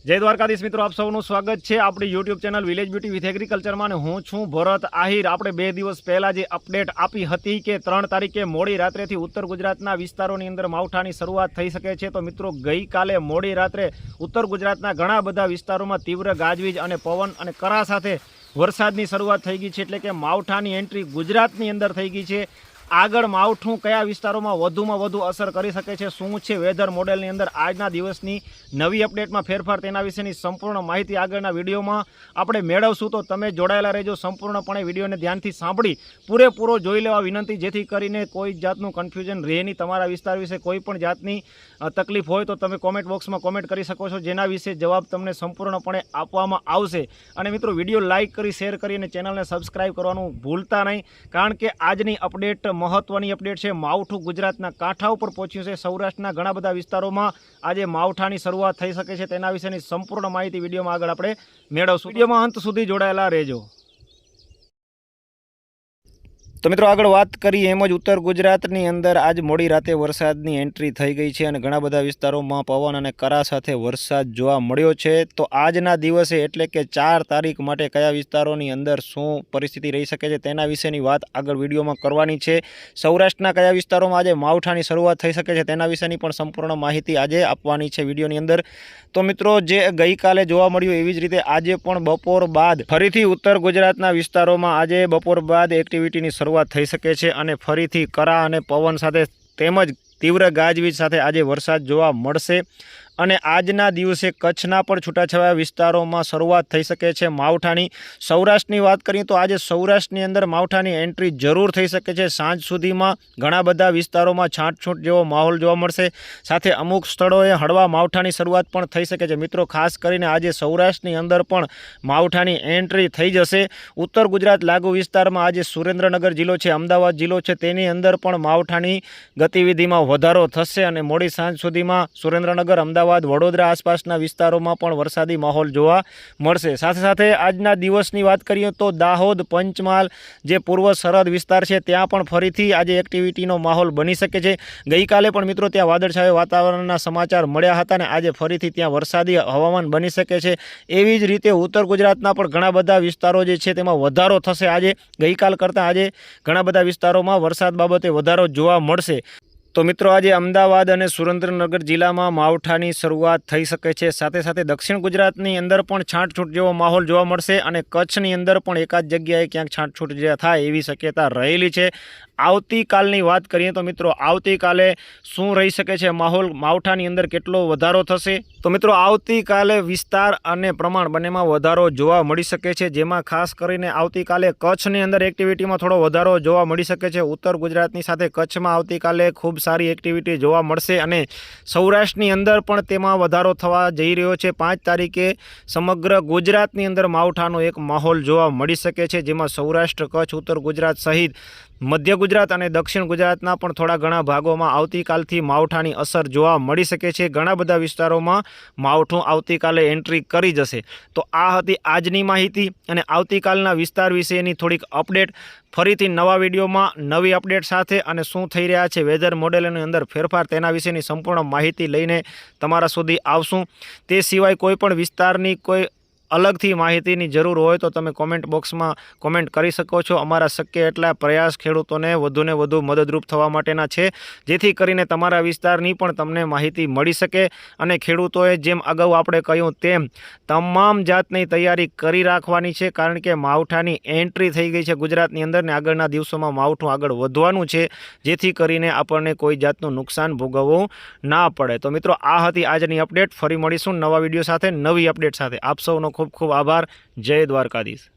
જય દ્વારકાધીશ મિત્રો, આપ સૌનું સ્વાગત છે આપણી YouTube channel village beauty with એગ્રીકલ્ચરમાં અને હું છું ભરત આહિર. આપણે બે દિવસ પહેલાં જે અપડેટ આપી હતી કે ત્રણ તારીખે મોડી રાત્રેથી ઉત્તર ગુજરાતના વિસ્તારોની અંદર માવઠાની શરૂઆત થઈ શકે છે, તો મિત્રો ગઈકાલે મોડી રાત્રે ઉત્તર ગુજરાતના ઘણા બધા વિસ્તારોમાં તીવ્ર ગાજવીજ અને પવન અને કરા સાથે વરસાદની શરૂઆત થઈ ગઈ છે, એટલે કે માવઠાની એન્ટ્રી ગુજરાતની અંદર થઈ ગઈ છે. આગળ માવઠું કયા વિસ્તારોમાં વધુમાં વધુ અસર કરી શકે છે? શું છે વેધર મોડેલની અંદર આજના દિવસની નવી અપડેટમાં ફેરફાર તેના વિશેની સંપૂર્ણ માહિતી આગળના વિડીયોમાં આપણે મેળવશું. તો તમે જોડાયેલા રહેજો સંપૂર્ણપણે વિડીયોને ધ્યાનથી સાંભળી પૂરેપૂરો જોઈ લેવા વિનંતી. જેથી કરીને કોઈ જાતનું કન્ફ્યુઝન રહે નહીં. તમારા વિસ્તાર વિશે કોઈ પણ જાતની તકલીફ હોય તો તમે કોમેન્ટ બોક્સમાં કોમેન્ટ કરી શકો છો. જેના વિશે જવાબ તમને સંપૂર્ણપણે આપવામાં આવશે. અને મિત્રો, વીડિયો લાઇક કરી, શેર કરી અને ચેનલને સબસ્ક્રાઇબ કરવાનું ભૂલતા નહીં. કારણ કે આજની અપડેટ મહત્વની અપડેટ છે. માવઠું ગુજરાતના કાંઠા ઉપર પહોંચ્યું છે. સૌરાષ્ટ્રના ઘણા બધા વિસ્તારોમાં આજે માવઠાની શરૂઆત થઈ શકે છે. તેના વિશેની સંપૂર્ણ માહિતી વિડીયોમાં આગળ આપણે મેળવશું. વિડીયોમાં અંત સુધી જોડાયેલા રહેજો. તો મિત્રો આગળ વાત કરીએ, એમ જ ઉત્તર ગુજરાતની અંદર આજ મોડી રાતે વરસાદની એન્ટ્રી થઈ ગઈ છે અને ઘણા બધા વિસ્તારોમાં પવન અને કરા સાથે વરસાદ જોવા મળ્યો છે. તો આજના દિવસે એટલે કે ચાર તારીખ માટે કયા વિસ્તારોની અંદર શું પરિસ્થિતિ રહી શકે છે તેના વિશેની વાત આગળ વિડીયોમાં કરવાની છે. સૌરાષ્ટ્રના કયા વિસ્તારોમાં આજે માવઠાની શરૂઆત થઈ શકે છે તેના વિશેની પણ સંપૂર્ણ માહિતી આજે આપવાની છે વિડીયોની અંદર. તો મિત્રો જે ગઈકાલે જોવા મળ્યું એવી જ રીતે આજે પણ બપોર બાદ ફરીથી ઉત્તર ગુજરાતના વિસ્તારોમાં આજે બપોર બાદ એક્ટિવિટીની શરૂઆત થઈ શકે છે અને ફરીથી કરા અને પવન સાથે તેમજ તીવ્ર ગાજવીજ સાથે આજે વરસાદ જોવા મળશે. અને આજના દિવસે કચ્છના પણ છૂટાછવાયા વિસ્તારોમાં શરૂઆત થઈ શકે છે માવઠાની. સૌરાષ્ટ્રની વાત કરીએ તો આજે સૌરાષ્ટ્રની અંદર માવઠાની એન્ટ્રી જરૂર થઈ શકે છે. સાંજ સુધીમાં ઘણા બધા વિસ્તારોમાં છાંટછૂટ જેવો માહોલ જોવા મળશે. સાથે અમુક સ્થળોએ હળવા માવઠાની શરૂઆત પણ થઈ શકે છે. મિત્રો, ખાસ કરીને આજે સૌરાષ્ટ્રની અંદર પણ માવઠાની એન્ટ્રી થઈ જશે. ઉત્તર ગુજરાત લાગુ વિસ્તારમાં આજે સુરેન્દ્રનગર જિલ્લો છે, અમદાવાદ જિલ્લો છે. તેની અંદર પણ માવઠાની ગતિવિધિમાં વધારો થશે અને મોડી સાંજ સુધીમાં સુરેન્દ્રનગર, અમદાવાદ વડોદરા આસપાસના વિસ્તારોમાં પણ વરસાદી માહોલ જોવા મળશે. સાથે સાથે આજના દિવસની વાત કરીએ તો દાહોદ, પંચમહાલ, જે પૂર્વ સરહદ વિસ્તાર છે, ત્યાં પણ ફરીથી આજે એક્ટિવિટીનો માહોલ બની શકે છે. ગઈકાલે પણ મિત્રો ત્યાં વાદળછાયો વાતાવરણના સમાચાર મળ્યા હતા અને આજે ફરીથી ત્યાં વરસાદી હવામાન બની શકે છે. એવી જ રીતે ઉત્તર ગુજરાતના પણ ઘણા બધા વિસ્તારો જે છે, તેમાં વધારો થશે. આજે ગઈકાલ કરતાં આજે ઘણા બધા વિસ્તારોમાં વરસાદ બાબતે વધારો જોવા મળશે. તો મિત્રો આજે અમદાવાદ અને સુરેન્દ્રનગર જિલ્લામાં માવઠાની શરૂઆત થઈ શકે છે. સાથે સાથે દક્ષિણ ગુજરાતની અંદર પણ છાંટછૂટ જેવો માહોલ જોવા મળશે અને કચ્છની અંદર પણ એકાદ જગ્યાએ ક્યાંક છાંટછૂટ જે થાય એવી શક્યતા રહેલી છે. આવતીકાલની વાત કરીએ તો મિત્રો આવતીકાલે શું રહી શકે છે? માહોલ માવઠાની અંદર કેટલો વધારો થશે? તો મિત્રો આવતીકાલે વિસ્તાર અને પ્રમાણ બંનેમાં વધારો જોવા મળી શકે છે. જેમાં ખાસ કરીને આવતીકાલે કચ્છની અંદર એક્ટિવિટીમાં થોડો વધારો જોવા મળી શકે છે. ઉત્તર ગુજરાતની સાથે કચ્છમાં આવતીકાલે સારી એક્ટિવિટી જોવા મળશે અને સૌરાષ્ટ્રની અંદર પણ તેમાં વધારો થવા જઈ રહ્યો છે. પાંચ તારીખે સમગ્ર ગુજરાતની અંદર માવઠાનો એક માહોલ જોવા મળી શકે છે, જેમાં સૌરાષ્ટ્ર, કચ્છ, ઉત્તર ગુજરાત સહિત મધ્ય ગુજરાત અને દક્ષિણ ગુજરાતના પણ થોડા ઘણા ભાગોમાં આવતીકાલથી માવઠાની અસર જોવા મળી શકે છે. ઘણા બધા વિસ્તારોમાં માવઠું આવતીકાલે એન્ટ્રી કરી જશે. તો આ હતી આજની માહિતી અને આવતીકાલના વિસ્તાર વિશેની થોડીક અપડેટ ફરીથી નવા વિડીયોમાં નવી અપડેટ સાથે અને શું થઈ રહ્યા છે વેધર મોડેલની અંદર ફેરફાર તેના વિશેની સંપૂર્ણ માહિતી લઈને તમારા સુધી આવશું. તે સિવાય કોઈ પણ વિસ્તારની કોઈ અલગથી માહિતીની જરૂર હોય તો તમે કોમેન્ટ બોક્સમાં કોમેન્ટ કરી શકો છો. અમારા શક્ય એટલા પ્રયાસ ખેડૂતોને વધુને વધુ મદદરૂપ થવા માટેના છે. જેથી કરીને તમારા વિસ્તારની પણ તમને માહિતી મળી શકે અને ખેડૂતોએ જેમ અગાઉ આપણે કહ્યું તેમ તમામ જાતની તૈયારી કરી રાખવાની છે. કારણ કે માવઠાની એન્ટ્રી થઈ ગઈ છે ગુજરાતની અંદર ને આગળના દિવસોમાં માવઠું આગળ વધવાનું છે. જેથી કરીને આપણને કોઈ જાતનું નુકસાન ભોગવવું ના પડે. તો મિત્રો, આ હતી આજની અપડેટ ફરી મળીશું નવા વીડિયો સાથે, નવી અપડેટ સાથે. આપ સૌનો ખૂબ ખૂબ આભાર. જય દ્વારકાધીશ.